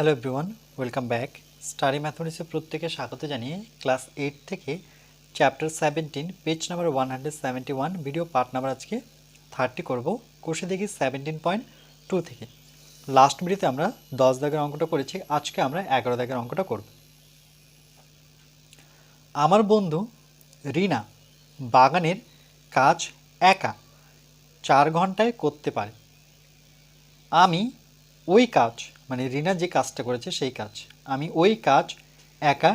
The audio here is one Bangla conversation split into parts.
Hello everyone welcome back study ম্যাথমেটিক্সে প্রত্যেকে স্বাগত জানিয়ে ক্লাস এইট থেকে chapter seventeen page number one hundred seventy one video part number আজকে থার্টি করব। কোষে দেখি সেভেন্টিন পয়েন্ট টু থেকে। লাস্ট ভিডিওতে আমরা দশ দাগের অঙ্কটা করেছি, আজকে আমরা এগারো দাগের অঙ্কটা করব। আমার বন্ধু রিনা বাগানের কাজ একা চার ঘন্টায় করতে পারে। আমি ওই কাজ মানে রিনা যে কাজটা করেছে, সেই কাজ। আমি ওই কাজ একা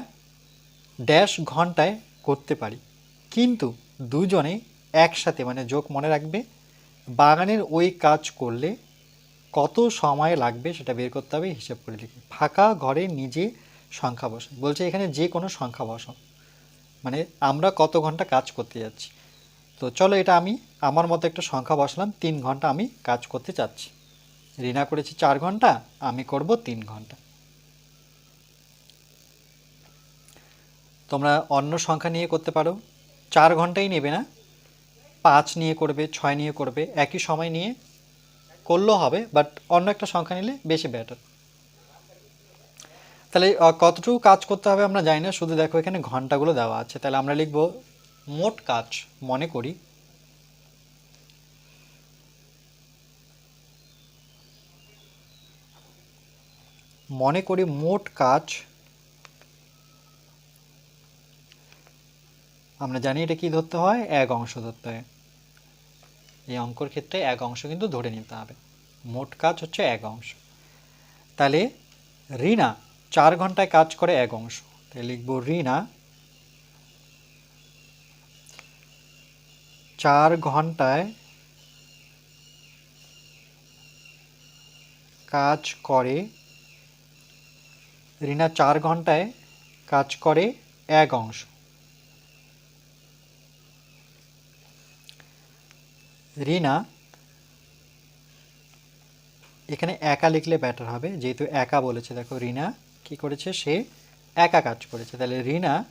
ড্যাশ ঘন্টায় করতে পারি। কিন্তু দুজনে একসাথে মানে যোগ মনে রাখবে, বাগানের ওই কাজ করলে কত সময় লাগবে সেটা বের করতে হবে, হিসেব করে লিখে। ফাঁকা ঘরে নিজে সংখ্যা বসে বলছে এখানে যে কোনো সংখ্যা বসাও। মানে আমরা কত ঘণ্টা কাজ করতে যাচ্ছি। তো চলো এটা আমি, আমার মতো একটা সংখ্যা বসালাম, তিন ঘণ্টা আমি কাজ করতে চাচ্ছি। রিনা করেছে চার ঘণ্টা, আমি করব তিন ঘণ্টা। তোমরা অন্য সংখ্যা নিয়ে করতে পারো। চার ঘন্টাই নেবে না। পাঁচ নিয়ে করবে, ছয় নিয়ে করবে, একই সময় নিয়ে করলেও হবে বাট অন্য একটা সংখ্যা নিলে বেশি বেটার তাহলে কতটুকু কাজ করতে হবে আমরা জানি না, শুধু দেখো এখানে ঘন্টাগুলো দেওয়া আছে। তাহলে আমরা লিখব মোট কাজ, মনে করি মনে করি মোট কাজ, আমরা জানি এটা কি ধরতে হয়? এক অংশ ধরতে হয়। এই অঙ্কর ক্ষেত্রে এক অংশ কিন্তু ধরে নিতে হবে। মোট কাজ হচ্ছে এক অংশ। তাহলে রিনা চার ঘন্টায় কাজ করে এক অংশ। তাহলে লিখব রিনা চার ঘন্টায় কাজ করে রিনা চার ঘন্টায় কাজ করে এক অংশ। রিনা এখানে একা লিখলে ব্যাটার হবে, যেহেতু একা বলেছে। দেখো, রিনা কি করেছে? সে একা কাজ করেছে। তাহলে রিনা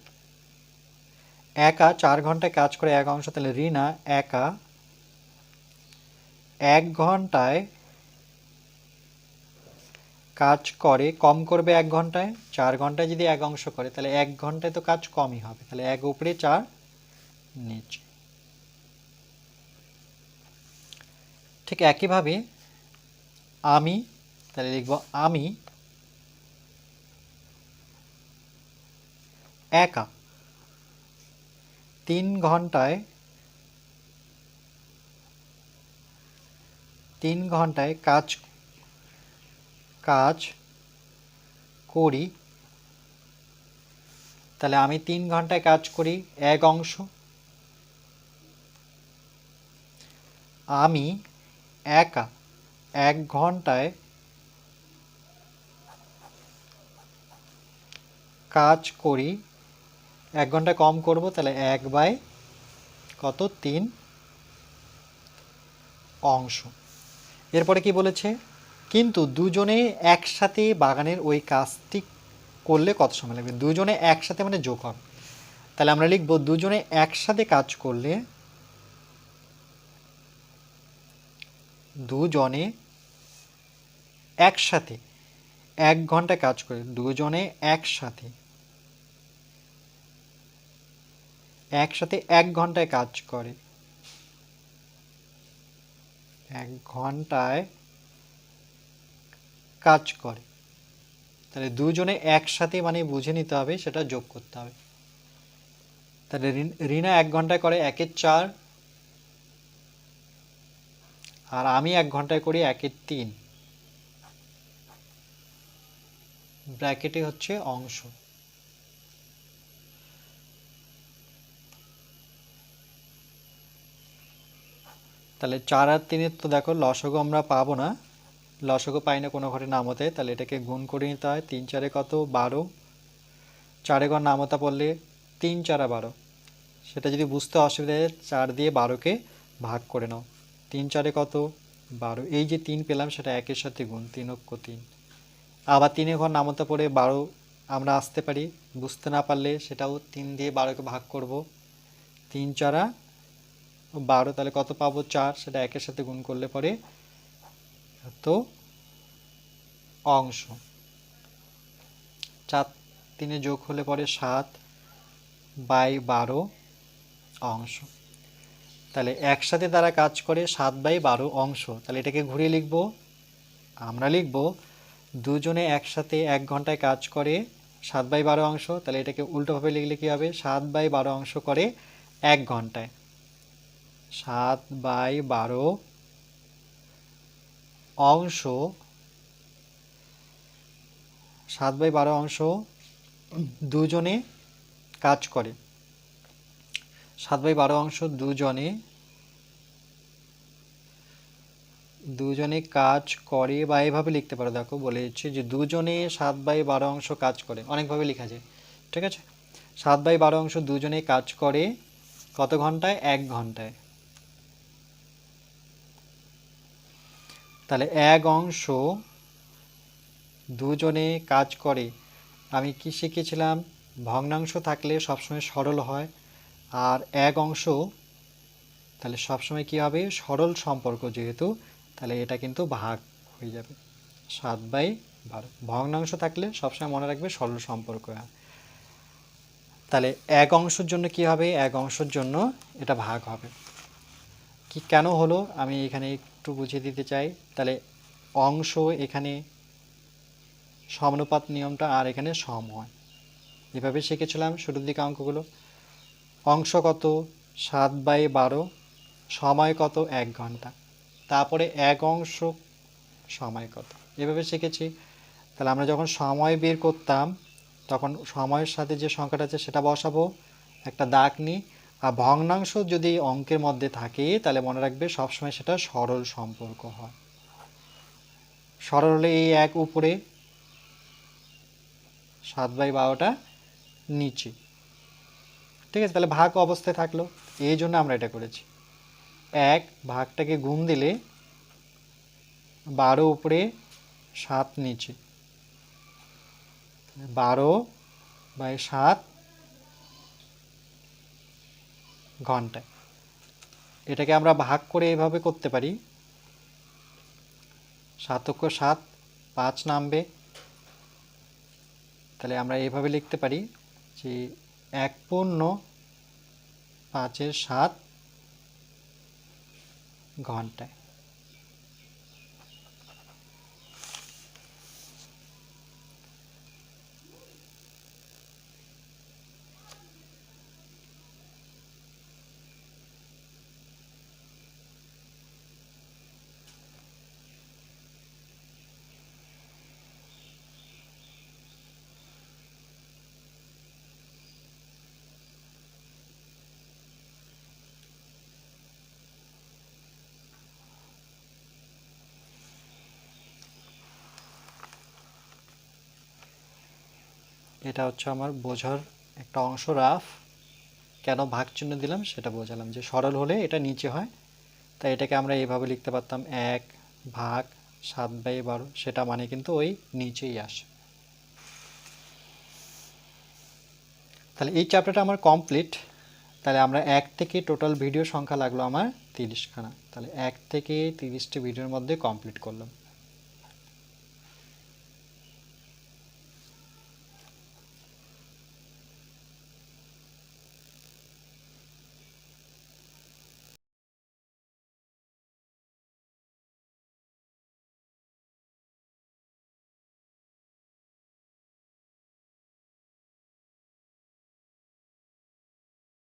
একা চার ঘন্টায় কাজ করে এক অংশ, তাহলে রিনা একা এক ঘন্টায় কাজ করে, কম করবে এক ঘন্টায়, চার ঘন্টায় যদি এক অংশ করে, তাহলে এক ঘন্টায় তো কাজ কমই হবে। তাহলে এক উপরে চার, নিচে। ঠিক একইভাবে আমি, তাহলে লিখব আমি একা তিন ঘন্টায় তিন ঘন্টায় কাজ কাজ করি, তাহলে আমি তিন ঘন্টায় কাজ করি এক অংশ। আমি একা এক ঘন্টায় কাজ করি, এক ঘণ্টা কম করব, তাহলে এক বাই কত? তিন অংশ। এরপরে কি বলেছে? কিন্তু দুজনে একসাথে বাগানের ওই কাজটি করলে কত সময় লাগবে? দুজনে একসাথে মানে যোগ হবে। তাহলে আমরা লিখব, দুজনে একসাথে কাজ করলে দুজনে একসাথে এক ঘণ্টা কাজ করে, দুজনে একসাথে একসাথে এক ঘন্টায় কাজ করে। এক ঘন্টায় কাজ করে। তাহলে দুজনে একসাথে মানে বুঝে নিতে হবে, সেটা যোগ করতে হবে। তাহলে রিন- এক ঘন্টায় করে একের চার আর আমি এক ঘন্টায় করি একের তিন। ব্র্যাকেটে হচ্ছে অংশ। তাহলে চার আর তিনের তো দেখো, লসগো আমরা পাবো না। লসগো পাই না কোনো ঘরে নামতে, তাহলে এটাকে গুণ করে নিতে হয় তিন চারে কত? বারো। চারে ঘর নামতা পড়লে তিন চারা বারো। সেটা যদি বুঝতে অসুবিধা হয়, চার দিয়ে বারোকে ভাগ করে নাও। তিন চারে কত? বারো। এই যে তিন পেলাম, সেটা একের সাথে গুণ, তিন অক্ষ তিন। আবার তিনে ঘর নামতা পড়ে বারো আমরা আসতে পারি। বুঝতে না পারলে সেটাও তিন দিয়ে বারোকে ভাগ করব। তিন চারা বারো, তাহলে কত পাবো? চার। সেটা একের সাথে গুণ করলে পরে তো অংশ। চার, তিনে যোগ হলে পরে সাত বাই বারো অংশ। তাহলে একসাথে তারা কাজ করে সাত বাই বারো অংশ। তাহলে এটাকে ঘুরিয়ে লিখব। আমরা লিখব, দুজনে একসাথে এক ঘন্টায় কাজ করে সাত বাই বারো অংশ। তাহলে এটাকে উল্টোভাবে লিখলে কী হবে? সাত বাই বারো অংশ করে এক ঘন্টায়। সাত বাই বারো অংশ, সাত বাই বারো অংশ দুজনে কাজ করে। সাত বাই বারো অংশ দুজনে দুজনে কাজ করে বা এভাবে লিখতে পারো। দেখো বলেছে যে দুজনে সাত বাই বারো অংশ কাজ করে। অনেকভাবে লেখা যায়, ঠিক আছে? সাত বাই বারো অংশ দুজনে কাজ করে কত ঘন্টায়? এক ঘন্টায়। তাহলে এক অংশ দুজনে কাজ করে। আমি কি শিখেছিলাম? ভগ্নাংশ থাকলে সবসময় সরল হয়। আর এক অংশ, তাহলে সবসময় কী হবে? সরল সম্পর্ক যেহেতু, তাহলে এটা কিন্তু ভাগ হয়ে যাবে। সাত বাই বারো। ভগ্নাংশ থাকলে সবসময় মনে রাখবে সরল সম্পর্ক। তাহলে এক অংশের জন্য কি হবে? এক অংশের জন্য এটা ভাগ হবে। কি কেন হলো, আমি এখানে একটু বুঝিয়ে দিতে চাই। তাহলে অংশ এখানে সমানুপাত নিয়মটা আর এখানে সম হয়। এভাবে শিখেছিলাম শুরুর দিকে অঙ্কগুলো। অংশ কত? সাত বাই বারো। সময় কত? এক ঘণ্টা। তারপরে এক অংশ সময় কত? এভাবে শিখেছি। তাহলে আমরা যখন সময় বের করতাম, তখন সময়ের সাথে যে সংখ্যাটা আছে সেটা বসাবো। একটা দাগ নিই। ভগ্নাংশ যদি অঙ্কের মধ্যে থাকে, তাহলে মনে রাখবে সবসময় সেটা সরল সম্পর্ক হয়। সরল এই এক উপরে, সাত বাই বারোটা নিচে। ঠিক আছে, তাহলে ভাগ অবস্থায় থাকল। এই জন্য আমরা এটা করেছি। এক ভাগটাকে গুণ দিলে বারো উপরে সাত নিচে। বারো বাই সাত ঘন্টায় এটাকে আমরা ভাগ করে এভাবে করতে পারি। সাতক্ষ সাত, পাঁচ নামবে। তাহলে আমরা এভাবে লিখতে পারি যে এক পূর্ণ পাঁচের সাত ঘন্টায়। এটা হচ্ছে আমার বোঝার একটা অংশ রাফ। কেন ভাগ চিহ্ন দিলাম সেটা বোঝালাম যে সরল হলে এটা নিচে হয়। তাই এটাকে আমরা এইভাবে লিখতে পারতাম এক ভাগ সাত বাই বারো, সেটা মানে কিন্তু ওই নিচেই আসে। তাহলে এই চ্যাপ্টারটা আমার কমপ্লিট তাহলে আমরা এক থেকে টোটাল ভিডিও সংখ্যা লাগল আমার তিরিশখানা। তাহলে এক থেকে তিরিশটি ভিডিওর মধ্যে কমপ্লিট করলাম।